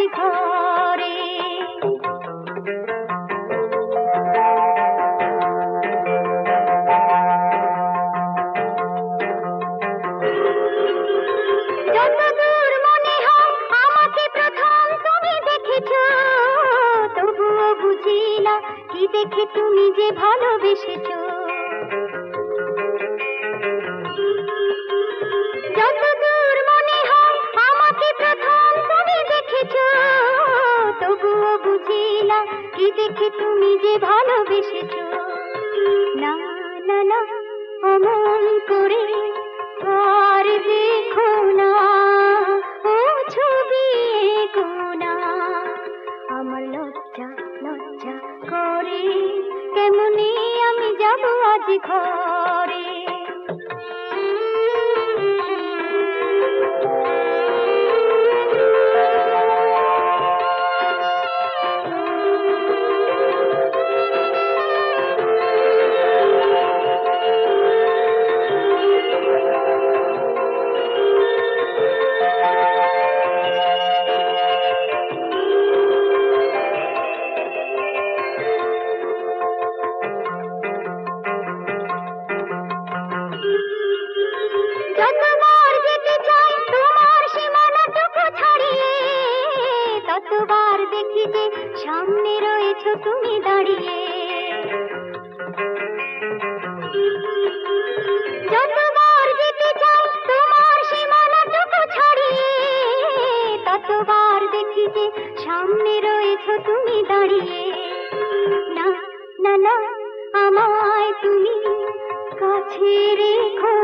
दिखा देखा বার দেখি যে সামনে রয়েছ তুমি দাঁড়িয়ে। যতবার যেতে তোমার সীমানাটুকু ছাড়িয়ে, ততবার দেখি যে সামনে রয়েছ তুমি দাঁড়িয়ে। না না, আমায় তুমি কাছে রেখো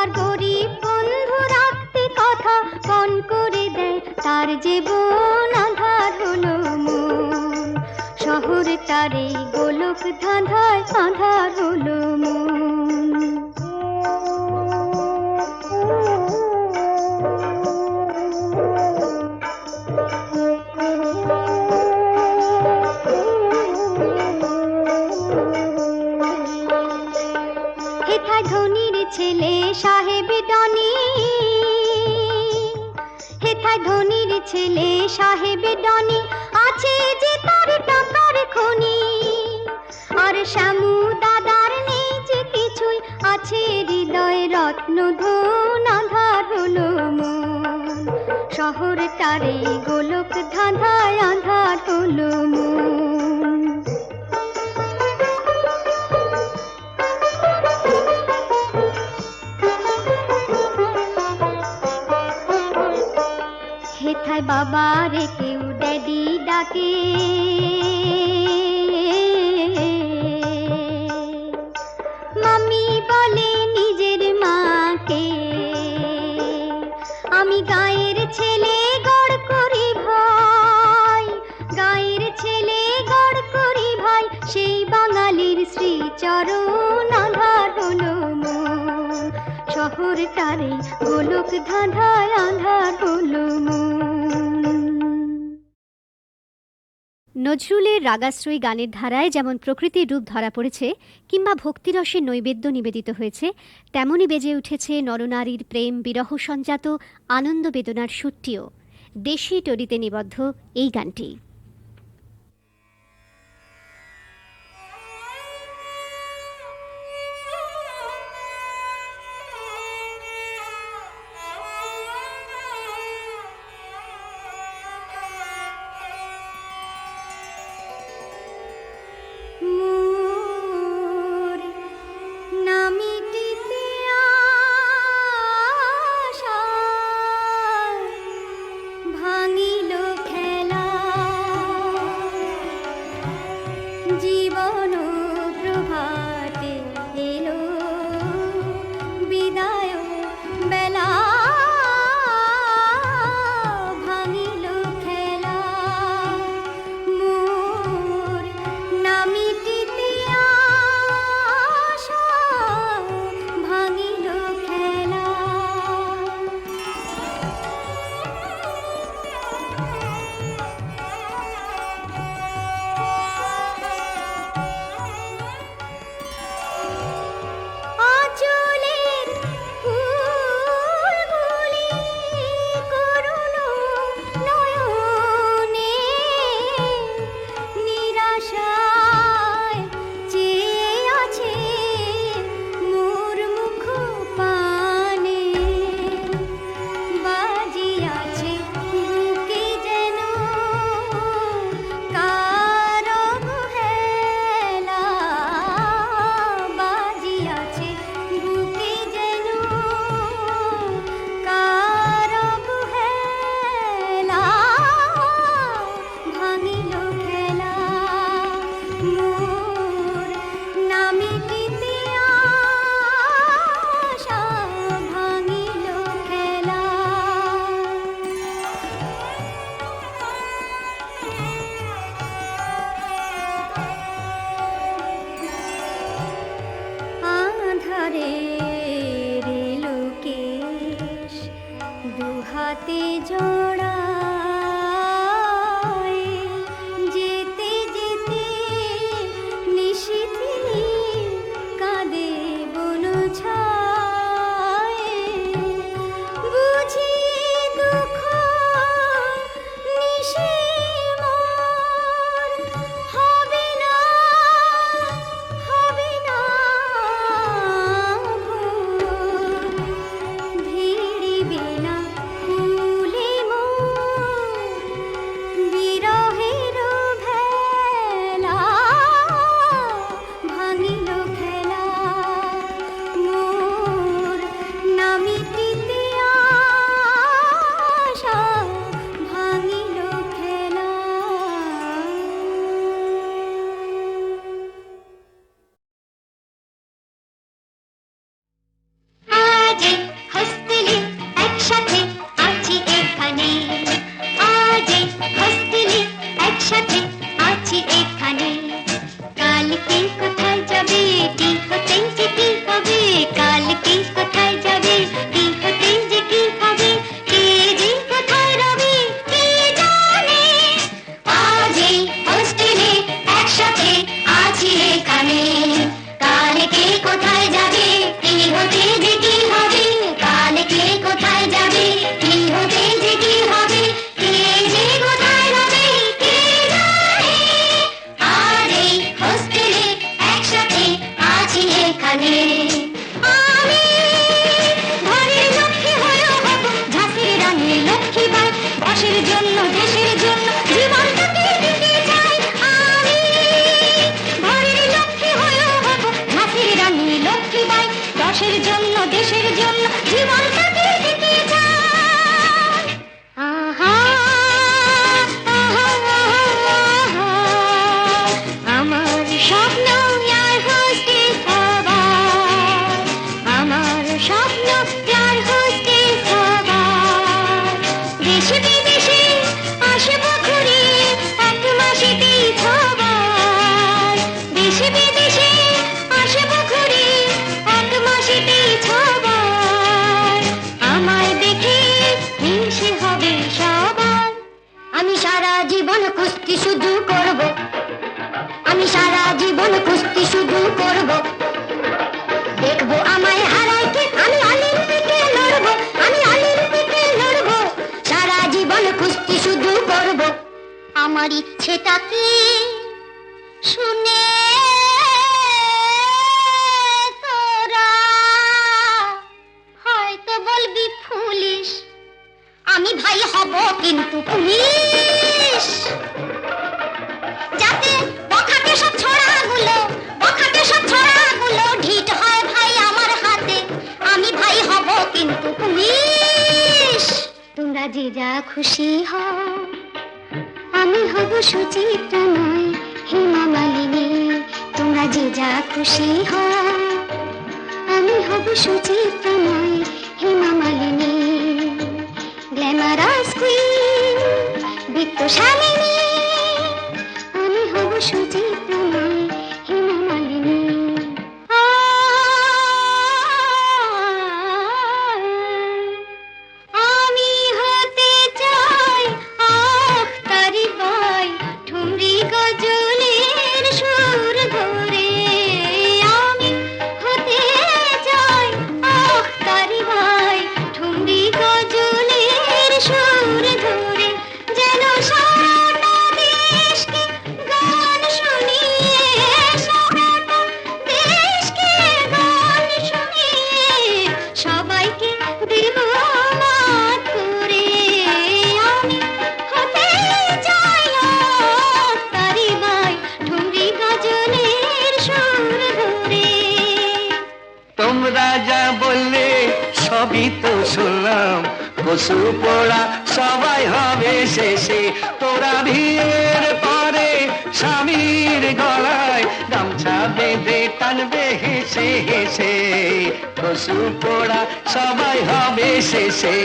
আবার গরিব বন্ধু রাখতে কথা পণ করে দেয়, তার জীবন আধার হলো মন। শহর তারে গোলক ধাঁধায় আধার হলো হেথায় ছেলে সাহেব ডনি আছে যে তার টাকার খনি। আর শ্যামু দাদার নেই যে কিছুই আছে হৃদয় রত্ন ধন আধার হলো শহর তারে গোলক ধাঁধায় আধার হলো হেথায় বাবা রে কেউ ড্যাডি ডাকে। মামি বলে নিজের মাকে, আমি গায়ের ছেলে গড় করি ভাই, গায়ের ছেলে গড় করি ভাই, সেই বাঙালির শ্রীচরণ আধার হলো শহর তারে গোলক ধাঁধায় আধার হলো নজরুলের রাগাশ্রয়ী গানের ধারায় যেমন প্রকৃতির রূপ ধরা পড়েছে কিংবা ভক্তিরসে নৈবেদ্য নিবেদিত হয়েছে তেমনই বেজে উঠেছে নরনারীর প্রেম বিরহ সঞ্জাত আনন্দ বেদনার সুরটিও। দেশি টরিতে নিবদ্ধ এই গানটি। তোমরা যা খুশি হও। আমি হব সুচিত্রা নয়, হেমা মালিনী। তোমরা যে যা খুশি হও। আমি হব সুচিত্রা নয়, হেমা মালিনী। গ্ল্যামারাস কুইন বিত্তশালী রসুন পোড়া সবাই হবে শেষে।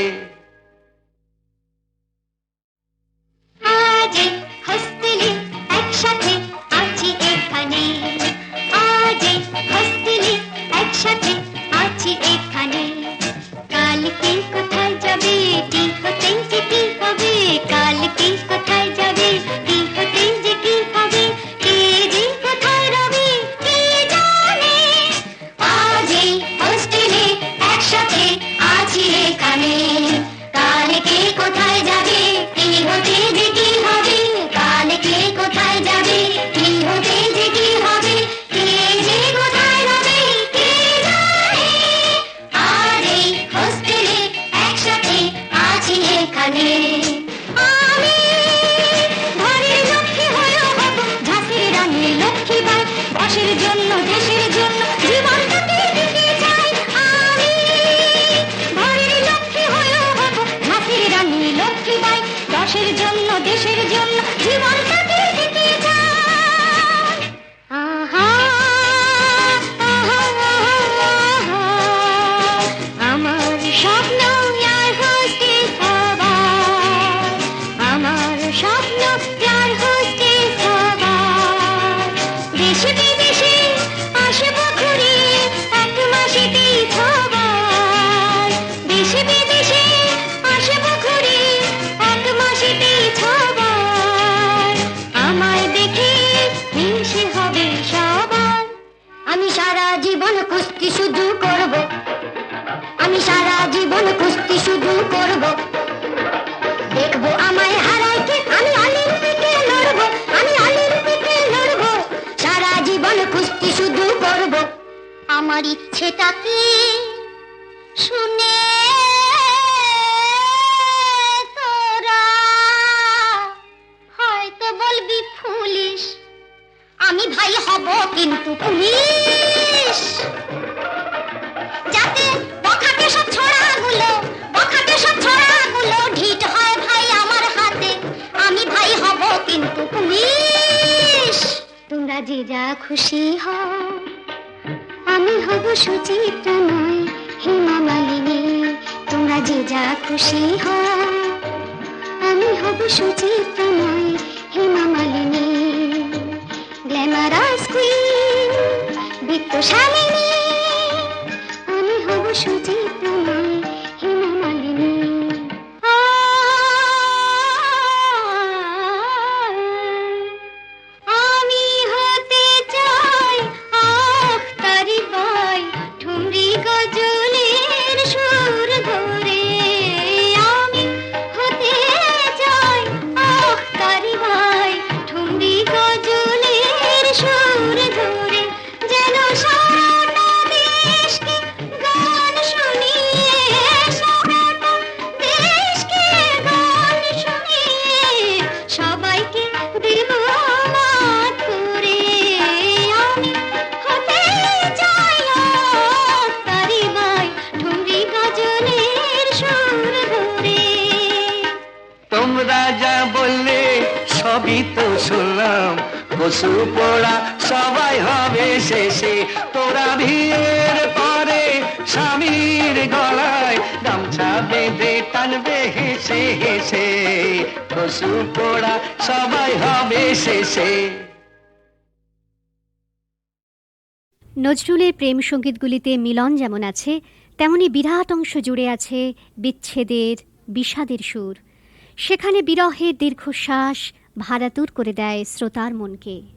জীবন কুস্তি শুধু করব। আমি সারা জীবন কুস্তি শুধু করব। দেখব আমায় হারাই কি? আমি অলিম্পিকে লড়ব। আমি অলিম্পিকে লড়ব। সারা জীবন কুস্তি শুধু করব। আমার ইচ্ছেটাকে শুনে আমি ভাই হব কিন্তু পুলিশ। যাতে বখাটে সব ছড়াগুলো বখাটে সব ছড়াগুলো ঢিট হয় ভাই আমার হাতে। আমি ভাই হব কিন্তু পুলিশ। তোমরা যে যা খুশি হও, আমি হব সুচিত্রা নয়, হেমা মালিনী। তোমরা যে যা খুশি হও, আমি হব সুচিত্রা Sammy! কসু পোড়া, সবাই হবে শেষে। তোরা বিয়ের পরে স্বামীর গলায়, গামছা বেঁধে টানবে হেসে হেসে। কসু পোড়া, সবাই হবে শেষে। নজরুলের প্রেম সঙ্গীতগুলিতে মিলন যেমন আছে, তেমনি বিরাট অংশ জুড়ে আছে বিচ্ছেদের, বিষাদের সুর। সেখানে বিরহের দীর্ঘশ্বাস ভারাতুর করে দেয় শ্রোতার মনকে।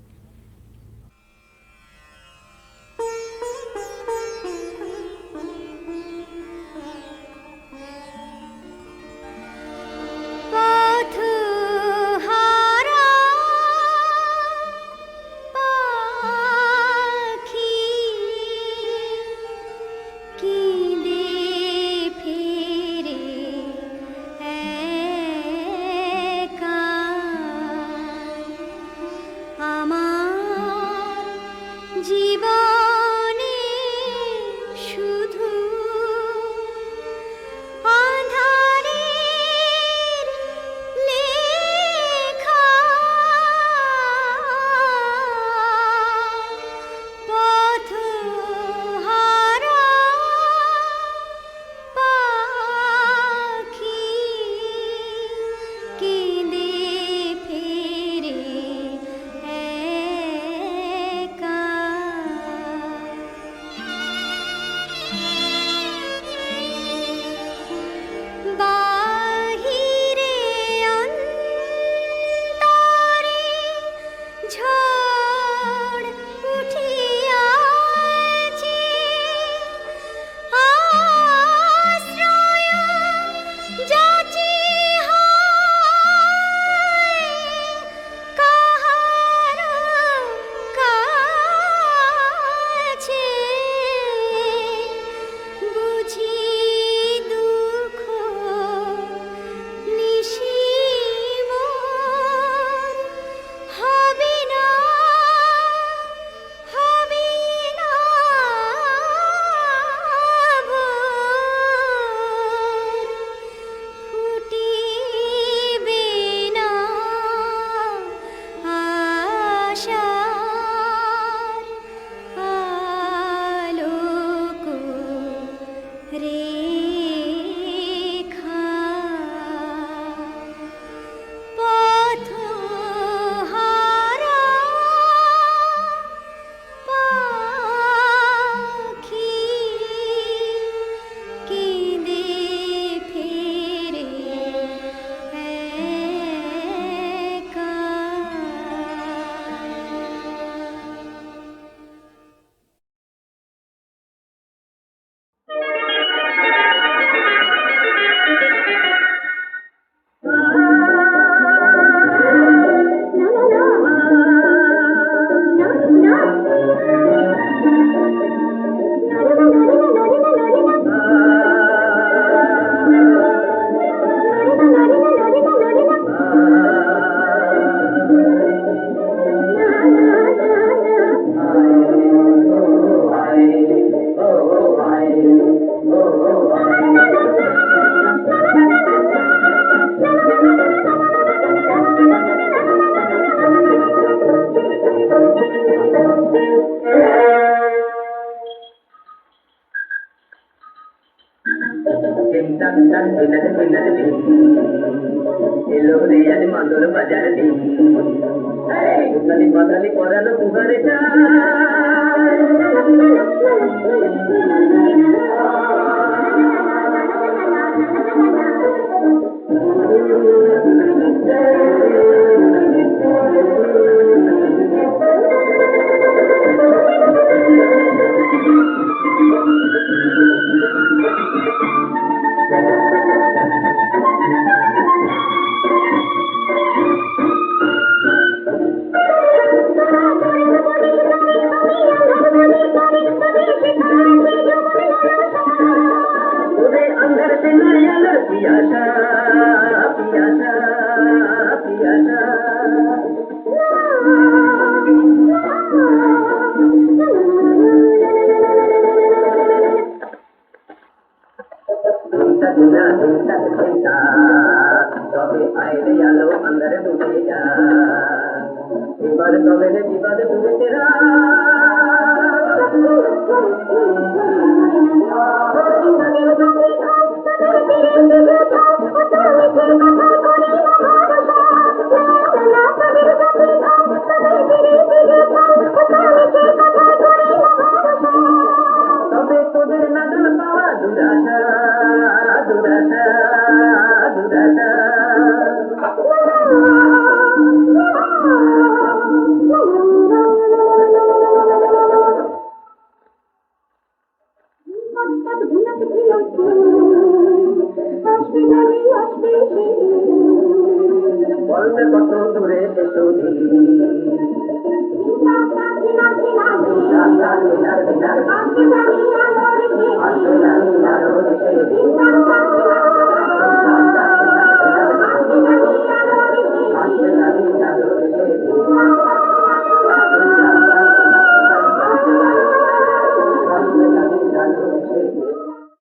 పదని పదని పొరలు పుగరిచా अंदर सिंगरिया लता पिया पिया